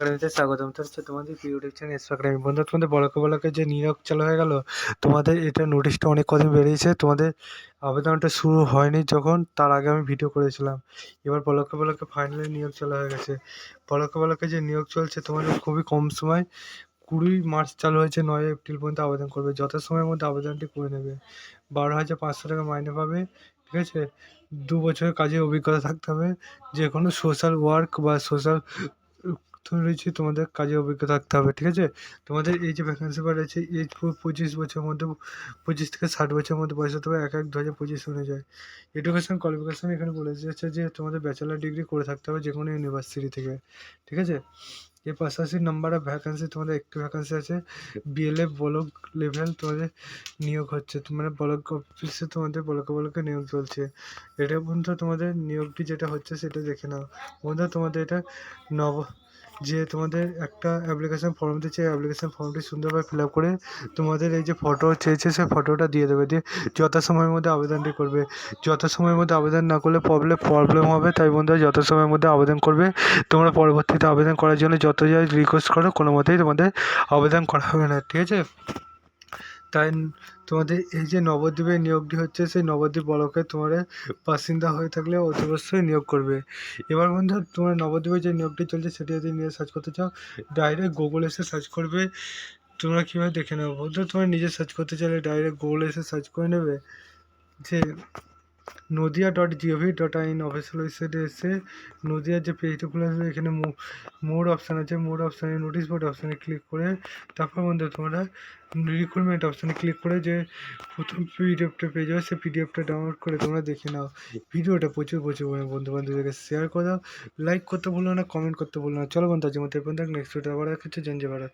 চ্যানেলতে স্বাগতম। তো হচ্ছে তোমাদের ইউটিউব চ্যানেল ইনস্টাগ্রামে বন্ধু, তোমাদের বলকে বলকে যে নিয়োগ চালু হয়ে গেল, তোমাদের এটা নোটিশটা অনেক কদিন বেরিয়েছে, তোমাদের আবেদনটা শুরু হয়নি যখন, তার আগে আমি ভিডিও করেছিলাম। এবার বলকে বলকে ফাইনালি নিয়োগ চালু হয়ে গেছে। বলকে বলকে যে নিয়োগ চলছে, তোমাদের খুবই কম সময়, কুড়ি মার্চ চালু হয়েছে, নয় এপ্রিল পর্যন্ত আবেদন করবে। যত সময়ের মধ্যে আবেদনটি করে নেবে, বারো হাজার পাঁচশো টাকা মাইনে পাবে, ঠিক আছে? দু বছরের কাজের অভিজ্ঞতা থাকতে হবে যে কোনো সোশ্যাল ওয়ার্ক বা সোশ্যাল রয়েছে, তোমাদের কাজের অভিজ্ঞতা থাকতে হবে, ঠিক আছে? তোমাদের এই যে ভ্যাকেন্সি বার আছে এজ পঁচিশ বছরের মধ্যে, পঁচিশ থেকে ষাট বছরের মধ্যে বয়স হতে হবে এক এক দু হাজার পঁচিশ অনুযায়ী এডুকেশন কোয়ালিফিকেশান এখানে বলে দিয়েছে যে তোমাদের ব্যাচেলার ডিগ্রি করে থাকতে হবে যে কোনো ইউনিভার্সিটি থেকে, ঠিক আছে? এর পাশাপাশি নাম্বার অফ ভ্যাকেন্সি তোমাদের একটি ভ্যাকেন্সি আছে বিএলএ ব্লক লেভেল তোমাদের নিয়োগ হচ্ছে মানে ব্লক অফিসে তোমাদের ব্লকে ব্লকে নিয়োগ চলছে। এটা বন্ধু তোমাদের নিয়োগটি যেটা হচ্ছে সেটা দেখে নাও। বন্ধু তোমাদের এটা নব যে তোমাদের একটা অ্যাপ্লিকেশান ফর্ম দিচ্ছে অ্যাপ্লিকেশান ফর্মটি সুন্দরভাবে ফিল আপ করে তোমাদের এই যে ফটো চেয়েছে, সেই ফটোটা দিয়ে দেবে, দিয়ে যত সময়ের মধ্যে আবেদনটি করবে। যত সময়ের মধ্যে আবেদন না করলে প্রবলেম প্রবলেম হবে। তাই বন্ধুরা যত সময়ের মধ্যে আবেদন করবে। তোমরা পরবর্তীতে আবেদন করার জন্য যত যাই রিকোয়েস্ট করো কোনো মতেই তোমাদের আবেদন করা হবে না, ঠিক আছে? তাই তোমাদের এই যে নবদ্বীপে নিয়োগটি হচ্ছে, সেই নবদ্বীপ ব্লকে তোমাদের বাসিন্দা হয়ে থাকলে অবশ্যই নিয়োগ করবে। এবার বন্ধু, তোমার নবদ্বীপে যে নিয়োগটি চলছে, সেটি যদি নিয়ে সার্চ করতে চাও ডাইরেক্ট গুগল এসে সার্চ করবে। তোমরা কীভাবে দেখে নেবে বন্ধু? তোমার নিজে সার্চ করতে চাইলে ডাইরেক্ট গুগল এসে সার্চ করে নেবে। যে Nadia dot gov dot in official ওয়েবসাইটে এসে নদিয়ার যে পেজটা আসবে এখানে মোড অপশান আছে। মোড অপশানে নোটিশ বোর্ড অপশানে ক্লিক করে তারপর বন্ধু তোমরা রিক্রুটমেন্ট অপশানে ক্লিক করে যে প্রথম পিডিএফটা পেয়ে যাবে, সেই পিডিএফটা ডাউনলোড করে তোমরা দেখে নাও। ভিডিওটা প্রচুর প্রচুর বন্ধু বান্ধবদেরকে শেয়ার করে দাও। লাইক করতে ভুলো না কমেন্ট করতে ভুলো না। চলো বন্ধু, আজকের দেখ নেক্সট ভিডিও আবার দেখাচ্ছে জেঞ্জে ভারত।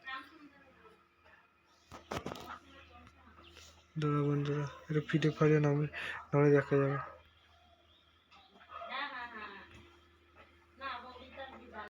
দাদা বন্ধুরা এটা পিডিএফ ফাইলে নামে নাহলে দেখা যাবে।